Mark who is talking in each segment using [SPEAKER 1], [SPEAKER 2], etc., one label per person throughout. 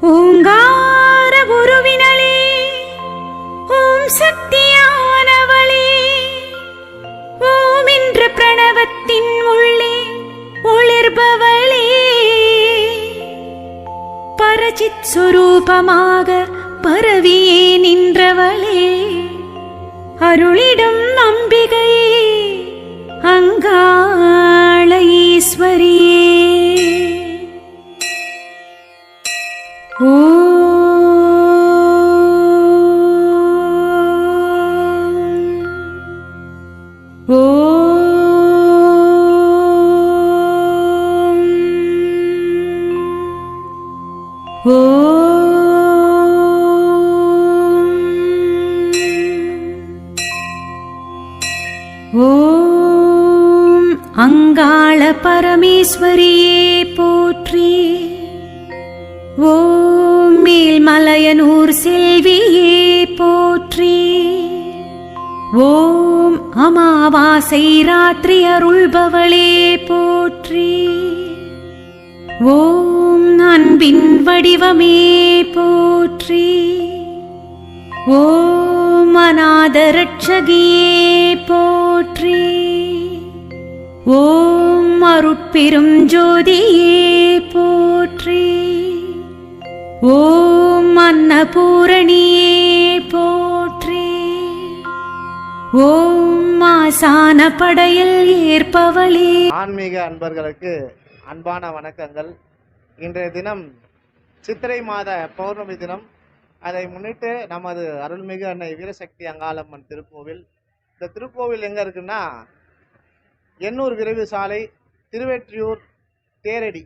[SPEAKER 1] ஓங்கார குருவினளே ஓம் சக்தியானவளே ஓம் என்ற பிரணவத்தின் உள்ளே ஒளிர்பவளே. பரஜித் சுரூபமாக பரவியே நின்ற ஓம். அங்காள பரமேஸ்வரியே போற்றி. ஓம். மேல்மலையனூர் செல்வியே போற்றி. ஓம். அமாவாசை ராத்திரி அருள்பவளே போற்றி. ஓம் அன்பின் வடிவமே போற்றி. ஓம் அநாதரட்சகியே போற்றி. ஓம் அருட்பெரும் ஜோதியே போற்றி. ஓம் அன்னபூரணியே போற்றி. ஓம் ஆசான படையில் ஏற்பவளே.
[SPEAKER 2] ஆன்மீக அன்பர்களுக்கு அன்பான வணக்கங்கள். இன்றைய தினம் சித்திரை மாத பௌர்ணமி தினம். அதை முன்னிட்டு நமது அருள்மிகு அன்னை வீரசக்தி அங்காளம்மன் திருக்கோவில். இந்த திருக்கோவில் எங்கே இருக்குன்னா எண்ணூர் விரைவு சாலை திருவெற்றியூர் தேரடி.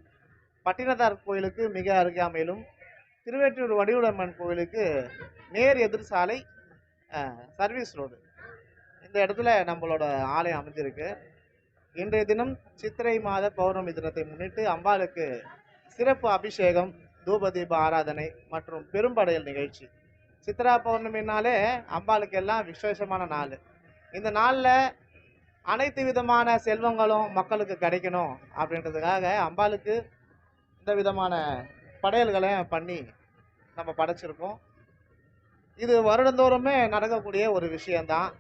[SPEAKER 2] பட்டினத்தார் கோயிலுக்கு மிக அருகாமையிலும் திருவெற்றியூர் வடிவுடம்மன் கோயிலுக்கு நேர் எதிர் சாலை சர்வீஸ் ரோடு. இந்த இடத்துல நம்மளோட ஆலயம் அமைஞ்சிருக்கு. இன்றைய தினம் சித்திரை மாத பௌர்ணமி தினத்தை முன்னிட்டு அம்பாளுக்கு சிறப்பு அபிஷேகம் தூபதீப ஆராதனை மற்றும் பெரும்படையல் நிகழ்ச்சி. சித்ரா பௌர்ணமினாலே அம்பாளுக்கு எல்லாம் விசேஷமான நாள். இந்த நாளில் அனைத்து விதமான செல்வங்களும் மக்களுக்கு கிடைக்கணும் அப்படின்றதுக்காக அம்பாளுக்கு இந்த விதமான படையல்களை பண்ணி நம்ம படைச்சிருக்கோம். இது வருடந்தோறுமே நடக்கக்கூடிய ஒரு விஷயந்தான்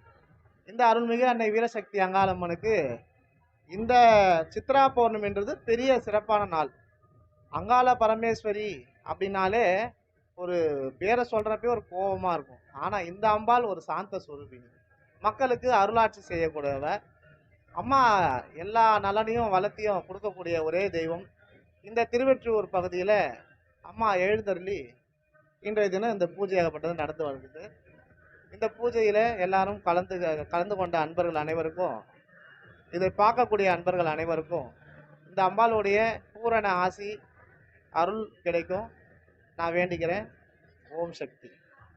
[SPEAKER 2] இந்த அருள்மிகு அன்னை வீரசக்தி அங்காளம்மனுக்கு இந்த சித்ரா பௌர்ணமின்றது பெரிய சிறப்பான நாள். அங்காள பரமேஸ்வரி அப்படின்னாலே ஒரு பேரை சொல்கிறப்பே ஒரு கோபமாக இருக்கும். ஆனால் இந்த அம்பாள் ஒரு சாந்த சுரூபினி மக்களுக்கு அருளாட்சி செய்யக்கூடியவ. அம்மா எல்லா நலனையும் வளத்தையும் கொடுக்கக்கூடிய ஒரே தெய்வம். இந்த திருவெற்றியூர் பகுதியில் அம்மா எழுந்தருளி இன்றைய தினம் இந்த பூஜையாகப்பட்டது நடந்து வருகிறது. இந்த பூஜையில் எல்லாரும் கலந்து கலந்து கொண்ட அன்பர்கள் அனைவருக்கும் இதை பார்க்கக்கூடிய அன்பர்கள் அனைவருக்கும் இந்த அம்பாளுடைய பூரண ஆசி அருள் கிடைக்கும். நான் வேண்டிக்கிறேன். ஓம் சக்தி.